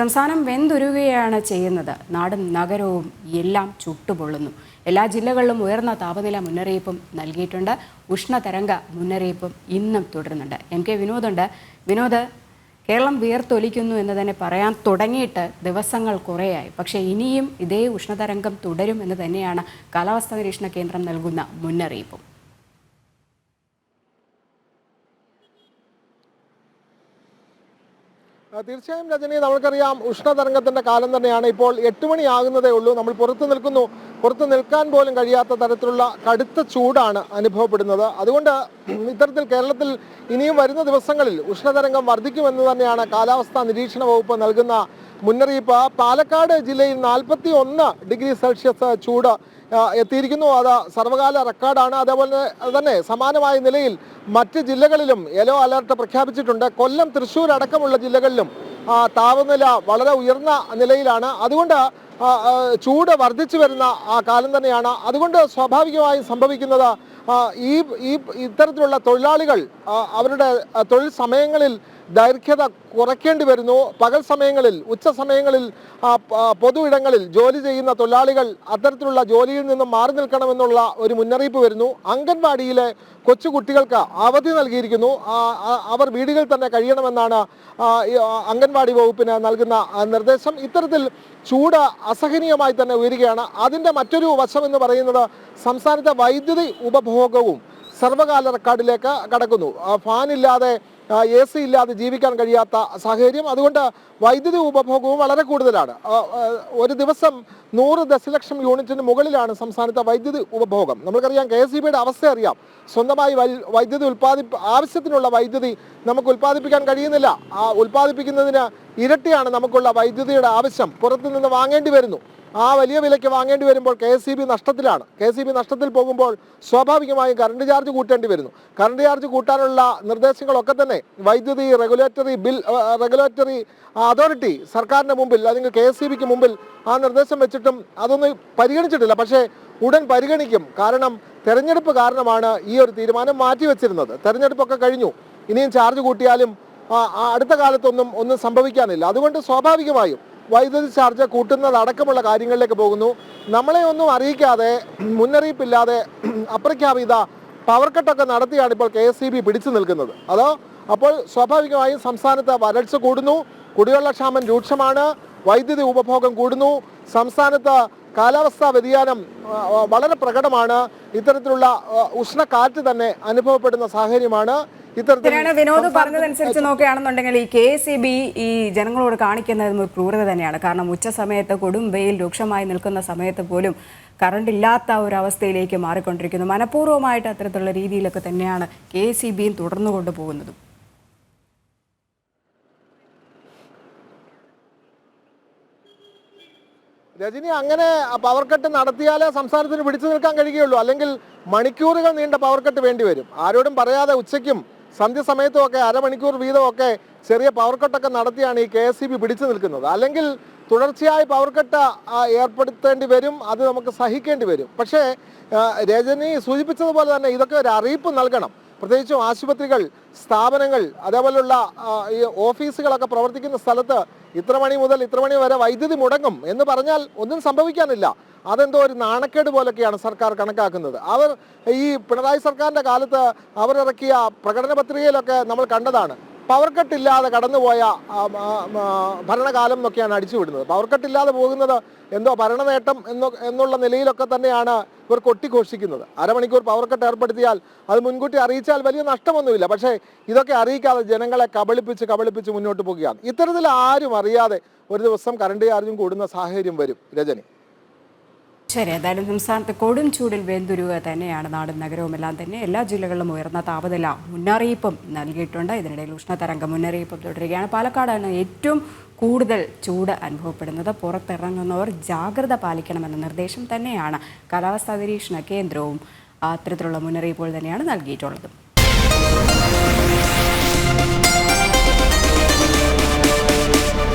സംസ്ഥാനം വെന്തുരുകയാണ് ചെയ്യുന്നത്. നാടും നഗരവും എല്ലാം ചുട്ടുപൊള്ളുന്നു. എല്ലാ ജില്ലകളിലും ഉയർന്ന താപനില മുന്നറിയിപ്പും നൽകിയിട്ടുണ്ട്. ഉഷ്ണതരംഗ മുന്നറിയിപ്പും ഇന്നും തുടരുന്നുണ്ട്. എം കെ വിനോദുണ്ട്. വിനോദ് കേരളം വിയർത്തൊലിക്കുന്നു എന്ന് തന്നെ പറയാൻ തുടങ്ങിയിട്ട് ദിവസങ്ങൾ കുറേയായി. പക്ഷേ ഇനിയും ഇതേ ഉഷ്ണതരംഗം തുടരും എന്ന് തന്നെയാണ് കാലാവസ്ഥാ നിരീക്ഷണ കേന്ദ്രം നൽകുന്ന മുന്നറിയിപ്പും. തീർച്ചയായും രജനി നമുക്കറിയാം ഉഷ്ണതരംഗത്തിന്റെ കാലം തന്നെയാണ്. ഇപ്പോൾ എട്ട് മണിയാകുന്നതേ ഉള്ളൂ. നമ്മൾ പുറത്തു നിൽക്കുന്നു. പുറത്ത് നിൽക്കാൻ പോലും കഴിയാത്ത തരത്തിലുള്ള കടുത്ത ചൂടാണ് അനുഭവപ്പെടുന്നത്. അതുകൊണ്ട് ഇത്തരത്തിൽ കേരളത്തിൽ ഇനിയും വരുന്ന ദിവസങ്ങളിൽ ഉഷ്ണതരംഗം വർദ്ധിക്കുമെന്ന് തന്നെയാണ് കാലാവസ്ഥാ നിരീക്ഷണ വകുപ്പ് നൽകുന്ന മുന്നറിയിപ്പ്. പാലക്കാട് ജില്ലയിൽ നാൽപ്പത്തി ഒന്ന് ഡിഗ്രി സെൽഷ്യസ് ചൂട് എത്തിയിരിക്കുന്നു. അത് സർവകാല റെക്കോർഡാണ്. അതേപോലെ തന്നെ സമാനമായ നിലയിൽ മറ്റ് ജില്ലകളിലും യെല്ലോ അലർട്ട് പ്രഖ്യാപിച്ചിട്ടുണ്ട്. കൊല്ലം തൃശ്ശൂർ അടക്കമുള്ള ജില്ലകളിലും താപനില വളരെ ഉയർന്ന നിലയിലാണ്. അതുകൊണ്ട് ചൂട് വർദ്ധിച്ചു വരുന്ന ആ കാലം തന്നെയാണ്. അതുകൊണ്ട് സ്വാഭാവികമായും സംഭവിക്കുന്നത് ഈ ഈ ഇത്തരത്തിലുള്ള തൊഴിലാളികൾ അവരുടെ തൊഴിൽ സമയങ്ങളിൽ ദൈർഘ്യത കുറയ്ക്കേണ്ടി വരുന്നു. പകൽ സമയങ്ങളിൽ ഉച്ച സമയങ്ങളിൽ പൊതു ഇടങ്ങളിൽ ജോലി ചെയ്യുന്ന തൊഴിലാളികൾ അത്തരത്തിലുള്ള ജോലിയിൽ നിന്നും മാറി നിൽക്കണമെന്നുള്ള ഒരു മുന്നറിയിപ്പ് വരുന്നു. അംഗൻവാടിയിലെ കൊച്ചു കുട്ടികൾക്ക് അവധി നൽകിയിരിക്കുന്നു. അവർ വീടുകളിൽ തന്നെ കഴിയണമെന്നാണ് അംഗൻവാടി വകുപ്പിന് നൽകുന്ന നിർദ്ദേശം. ഇത്തരത്തിൽ ചൂട് അസഹനീയമായി തന്നെ ഉയരുകയാണ്. അതിന്റെ മറ്റൊരു വശം എന്ന് പറയുന്നത് സംസ്ഥാനത്തെ വൈദ്യുതി ഉപഭോഗവും സർവകാല റെക്കോർഡിലേക്ക് കടക്കുന്നു. ഫാനില്ലാതെ എ സി ഇല്ലാതെ ജീവിക്കാൻ കഴിയാത്ത സാഹചര്യം. അതുകൊണ്ട് വൈദ്യുതി ഉപഭോഗവും വളരെ കൂടുതലാണ്. ഒരു ദിവസം നൂറ് ദശലക്ഷം യൂണിറ്റിന് മുകളിലാണ് സംസ്ഥാനത്തെ വൈദ്യുതി ഉപഭോഗം. നമുക്കറിയാം കെ എസ് ഇ ബിയുടെ അവസ്ഥ അറിയാം. സ്വന്തമായി വൈദ്യുതി ഉൽപ്പാദി ആവശ്യത്തിനുള്ള വൈദ്യുതി നമുക്ക് ഉൽപ്പാദിപ്പിക്കാൻ കഴിയുന്നില്ല. ആ ഉൽപ്പാദിപ്പിക്കുന്നതിന് ഇരട്ടിയാണ് നമുക്കുള്ള വൈദ്യുതിയുടെ ആവശ്യം. പുറത്തു നിന്ന് വാങ്ങേണ്ടി വരുന്നു. ആ വലിയ വിലയ്ക്ക് വാങ്ങേണ്ടി വരുമ്പോൾ കെ എസ് സി ബി നഷ്ടത്തിലാണ്. കെ എസ് സി ബി നഷ്ടത്തിൽ പോകുമ്പോൾ സ്വാഭാവികമായും കറണ്ട് ചാർജ് കൂട്ടേണ്ടി വരുന്നു. കറണ്ട് ചാർജ് കൂട്ടാനുള്ള നിർദ്ദേശങ്ങളൊക്കെ തന്നെ വൈദ്യുതി റെഗുലേറ്ററി ബിൽ റെഗുലേറ്ററി അതോറിറ്റി സർക്കാരിന്റെ മുമ്പിൽ അല്ലെങ്കിൽ കെ എസ് ബിക്ക് മുമ്പിൽ ആ നിർദ്ദേശം വെച്ചിട്ടും അതൊന്നും പരിഗണിച്ചിട്ടില്ല. പക്ഷേ ഉടൻ പരിഗണിക്കും. കാരണം തെരഞ്ഞെടുപ്പ് കാരണമാണ് ഈ ഒരു തീരുമാനം മാറ്റിവെച്ചിരുന്നത്. തെരഞ്ഞെടുപ്പൊക്കെ കഴിഞ്ഞു. ഇനിയും ചാർജ് കൂട്ടിയാലും അടുത്ത കാലത്തൊന്നും ഒന്നും സംഭവിക്കാനില്ല. അതുകൊണ്ട് സ്വാഭാവികമായും വൈദ്യുതി ചാർജ് കൂട്ടുന്നത് അടക്കമുള്ള കാര്യങ്ങളിലേക്ക് പോകുന്നു. നമ്മളെ ഒന്നും അറിയിക്കാതെ മുന്നറിയിപ്പില്ലാതെ അപ്രഖ്യാപിത പവർ കട്ടൊക്കെ നടത്തിയാണ് ഇപ്പോൾ കെ എസ് സി ബി പിടിച്ചു നിൽക്കുന്നത്. അതോ അപ്പോൾ സ്വാഭാവികമായും സംസ്ഥാനത്ത് വരൾച്ച കൂടുന്നു. കുടിവെള്ള ക്ഷാമം രൂക്ഷമാണ്. വൈദ്യുതി ഉപഭോഗം കൂടുന്നു. സംസ്ഥാനത്ത് കാലാവസ്ഥാ വ്യതിയാനം വളരെ പ്രകടമാണ്. ഇത്തരത്തിലുള്ള ഉഷ്ണ ഉഷ്ണക്കാറ്റ് തന്നെ അനുഭവപ്പെടുന്ന സാഹചര്യമാണ്. ഇത്തരത്തിൽ ശരിയാണ് വിനോദ് പറഞ്ഞതനുസരിച്ച് നോക്കുകയാണെന്നുണ്ടെങ്കിൽ ഈ കെ ഇ ബി ഈ ജനങ്ങളോട് കാണിക്കുന്നത് ഒരു ക്രൂരത തന്നെയാണ്. കാരണം ഉച്ച സമയത്ത് കൊടും വെയിൽ രൂക്ഷമായി നിൽക്കുന്ന സമയത്ത് പോലും കറണ്ട് ഇല്ലാത്ത ഒരു അവസ്ഥയിലേക്ക് മാറിക്കൊണ്ടിരിക്കുന്നു. മനഃപൂർവമായിട്ട് അത്തരത്തിലുള്ള രീതിയിലൊക്കെ തന്നെയാണ് കെ ഇ ബിയും തുടർന്നു കൊണ്ടുപോകുന്നതും രജനി അങ്ങനെ പവർ കട്ട് നടത്തിയാലേ സംസ്ഥാനത്തിന് പിടിച്ചു നിൽക്കാൻ കഴിയുകയുള്ളൂ. അല്ലെങ്കിൽ മണിക്കൂറുകൾ നീണ്ട പവർ കട്ട് വേണ്ടി വരും. ആരോടും പറയാതെ ഉച്ചയ്ക്കും സന്ധ്യ സമയത്തും ഒക്കെ അരമണിക്കൂർ വീതമൊക്കെ ചെറിയ പവർ കട്ടൊക്കെ നടത്തിയാണ് ഈ കെ എസ് പിടിച്ചു നിൽക്കുന്നത്. അല്ലെങ്കിൽ തുടർച്ചയായി പവർ കട്ട് ഏർപ്പെടുത്തേണ്ടി വരും അത് നമുക്ക് സഹിക്കേണ്ടി വരും. പക്ഷേ രജനി സൂചിപ്പിച്ചതുപോലെ തന്നെ ഇതൊക്കെ ഒരു അറിയിപ്പ് നൽകണം. പ്രത്യേകിച്ചും ആശുപത്രികൾ സ്ഥാപനങ്ങൾ അതേപോലുള്ള ഈ ഓഫീസുകളൊക്കെ പ്രവർത്തിക്കുന്ന സ്ഥലത്ത് ഇത്ര മണി മുതൽ ഇത്ര മണി വരെ വൈദ്യുതി മുടങ്ങും എന്ന് പറഞ്ഞാൽ ഒന്നും സംഭവിക്കാനില്ല. അതെന്തോ ഒരു നാണക്കേട് പോലൊക്കെയാണ് സർക്കാർ കണക്കാക്കുന്നത്. അവർ ഈ പിണറായി സർക്കാരിന്റെ കാലത്ത് അവരിറക്കിയ പ്രകടന പത്രികയിലൊക്കെ നമ്മൾ കണ്ടതാണ്. പവർ കട്ടില്ലാതെ കടന്നുപോയ ഭരണകാലം എന്നൊക്കെയാണ് അടിച്ചുവിടുന്നത് പവർ കട്ടില്ലാതെ പോകുന്നത് എന്തോ ഭരണനേട്ടം എന്നോ എന്നുള്ള നിലയിലൊക്കെ തന്നെയാണ് ഇവർ കൊട്ടിഘോഷിക്കുന്നത്. അരമണിക്കൂർ പവർ കട്ട് ഏർപ്പെടുത്തിയാൽ അത് മുൻകൂട്ടി അറിയിച്ചാൽ വലിയ നഷ്ടമൊന്നുമില്ല. പക്ഷേ ഇതൊക്കെ അറിയിക്കാതെ ജനങ്ങളെ കബളിപ്പിച്ച് കബളിപ്പിച്ച് മുന്നോട്ട് പോകുകയാണ്. ഇത്തരത്തിൽ ആരും അറിയാതെ ഒരു ദിവസം കറണ്ട് ചാർജും കൂടുന്ന സാഹചര്യം വരും രജനി. ശരി എന്തായാലും സംസ്ഥാനത്ത് കൊടും ചൂടിൽ വെന്തുരുക തന്നെയാണ് നാടും നഗരവും എല്ലാം തന്നെ. എല്ലാ ജില്ലകളിലും ഉയർന്ന താപനില മുന്നറിയിപ്പും നൽകിയിട്ടുണ്ട്. ഇതിനിടയിൽ ഉഷ്ണതരംഗ മുന്നറിയിപ്പും തുടരുകയാണ്. പാലക്കാടാണ് ഏറ്റവും കൂടുതൽ ചൂട് അനുഭവപ്പെടുന്നത്. പുറത്തിറങ്ങുന്നവർ ജാഗ്രത പാലിക്കണമെന്ന നിർദ്ദേശം തന്നെയാണ് കാലാവസ്ഥാ നിരീക്ഷണ കേന്ദ്രവും അത്തരത്തിലുള്ള മുന്നറിയിപ്പുകൾ തന്നെയാണ് നൽകിയിട്ടുള്ളത്.